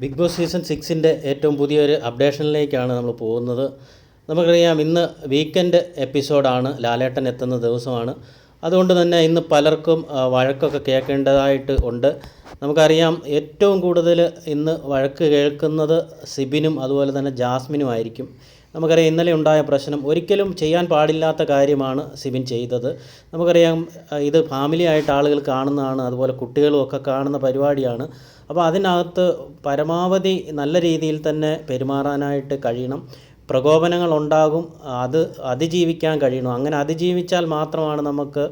Big boss season സിക്സിന്റെ ഏറ്റവും പുതിയൊരു അപ്ഡേഷനിലേക്കാണ് നമ്മൾ പോകുന്നത്. നമുക്കറിയാം ഇന്ന് വീക്കെൻഡ് എപ്പിസോഡാണ് ലാലേട്ടൻ എത്തുന്ന ദിവസമാണ്. അതുകൊണ്ട് തന്നെ ഇന്ന് പലർക്കും വഴക്കൊക്കെ കേൾക്കേണ്ടതായിട്ട് ഉണ്ട്. നമുക്കറിയാം ഏറ്റവും കൂടുതൽ ഇന്ന് വഴക്ക് കേൾക്കുന്നത് സിബിനും അതുപോലെ തന്നെ ജാസ്മിനും ആയിരിക്കും. നമുക്കറിയാം ഇന്നലെ ഉണ്ടായ പ്രശ്നം ഒരിക്കലും ചെയ്യാൻ പാടില്ലാത്ത കാര്യമാണ് സിബിൻ ചെയ്തത്. നമുക്കറിയാം ഇത് ഫാമിലി ആയിട്ട് ആളുകൾ കാണുന്നതാണ് അതുപോലെ കുട്ടികളും ഒക്കെ കാണുന്ന പരിപാടിയാണ്. അപ്പോൾ അതിനകത്ത് പരമാവധി നല്ല രീതിയിൽ തന്നെ പെരുമാറാനായിട്ട് കഴിയണം. പ്രകോപനങ്ങൾ ഉണ്ടാകും അത് അതിജീവിക്കാൻ കഴിയണം. അങ്ങനെ അതിജീവിച്ചാൽ മാത്രമാണ് നമുക്ക്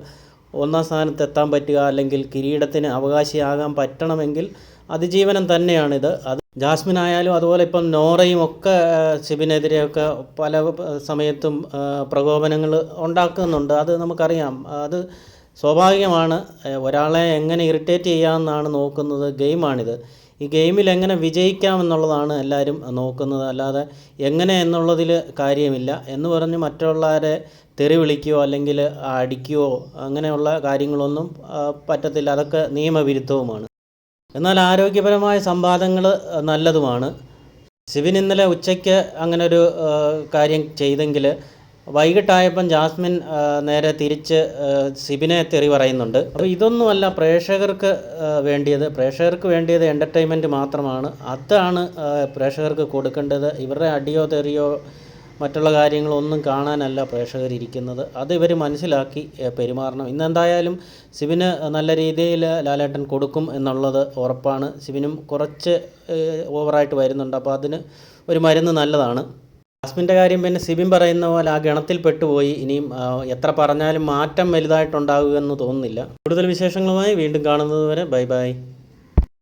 ഒന്നാം സ്ഥാനത്ത് എത്താൻ പറ്റുക അല്ലെങ്കിൽ കിരീടത്തിന് അവകാശിയാകാൻ പറ്റണമെങ്കിൽ അതിജീവനം തന്നെയാണിത്. അത് ജാസ്മിൻ ആയാലും അതുപോലെ ഇപ്പം നോറയും ഒക്കെ ഷിബിനെതിരെയൊക്കെ പല സമയത്തും പ്രകോപനങ്ങൾ ഉണ്ടാക്കുന്നുണ്ട്. അത് നമുക്കറിയാം. അത് സ്വാഭാവികമാണ്. ഒരാളെ എങ്ങനെ ഇറിറ്റേറ്റ് ചെയ്യാമെന്നാണ് നോക്കുന്നത് ഗെയിമാണിത്. ഈ ഗെയിമിൽ എങ്ങനെ വിജയിക്കാം എന്നുള്ളതാണ് എല്ലാവരും നോക്കുന്നത്. അല്ലാതെ എങ്ങനെ എന്നുള്ളതിൽ കാര്യമില്ല. എന്ന് പറഞ്ഞ് മറ്റുള്ളവരെ തെറി വിളിക്കുകയോ അല്ലെങ്കിൽ അടിക്കുകയോ അങ്ങനെയുള്ള കാര്യങ്ങളൊന്നും പറ്റത്തില്ല. അതൊക്കെ നിയമവിരുദ്ധവുമാണ്. എന്നാൽ ആരോഗ്യപരമായ സംവാദങ്ങൾ നല്ലതുമാണ്. സിബിൻ ഇന്നലെ ഉച്ചയ്ക്ക് അങ്ങനെ ഒരു കാര്യം ചെയ്തെങ്കിൽ വൈകിട്ടായപ്പം ജാസ്മിൻ നേരെ തിരിച്ച് സിബിനെ തെറി പറയുന്നുണ്ട്. അപ്പോൾ ഇതൊന്നുമല്ല പ്രേക്ഷകർക്ക് വേണ്ടിയത്. പ്രേക്ഷകർക്ക് വേണ്ടിയത് എന്റർടൈൻമെന്റ് മാത്രമാണ്. അതാണ് പ്രേക്ഷകർക്ക് കൊടുക്കേണ്ടത്. ഇവരുടെ അടിയോ തെറിയോ മറ്റുള്ള കാര്യങ്ങളൊന്നും കാണാനല്ല പ്രേക്ഷകർ ഇരിക്കുന്നത്. അത് ഇവർ മനസ്സിലാക്കി പെരുമാറണം. ഇന്നെന്തായാലും സിബിന് നല്ല രീതിയിൽ ലാലേട്ടൻ കൊടുക്കും എന്നുള്ളത് ഉറപ്പാണ്. സിബിനും കുറച്ച് ഓവറായിട്ട് വരുന്നുണ്ട്. അപ്പോൾ അതിന് ഒരു മരുന്ന് നല്ലതാണ്. ജാസ്മിന്റെ കാര്യം പിന്നെ സിബിൻ പറയുന്ന പോലെ ആ ഗണത്തിൽ പെട്ടുപോയി ഇനിയും എത്ര പറഞ്ഞാലും മാറ്റം വലുതായിട്ടുണ്ടാകുമെന്ന് തോന്നുന്നില്ല. കൂടുതൽ വിശേഷങ്ങളുമായി വീണ്ടും കാണുന്നത് വരെ ബൈ ബൈ.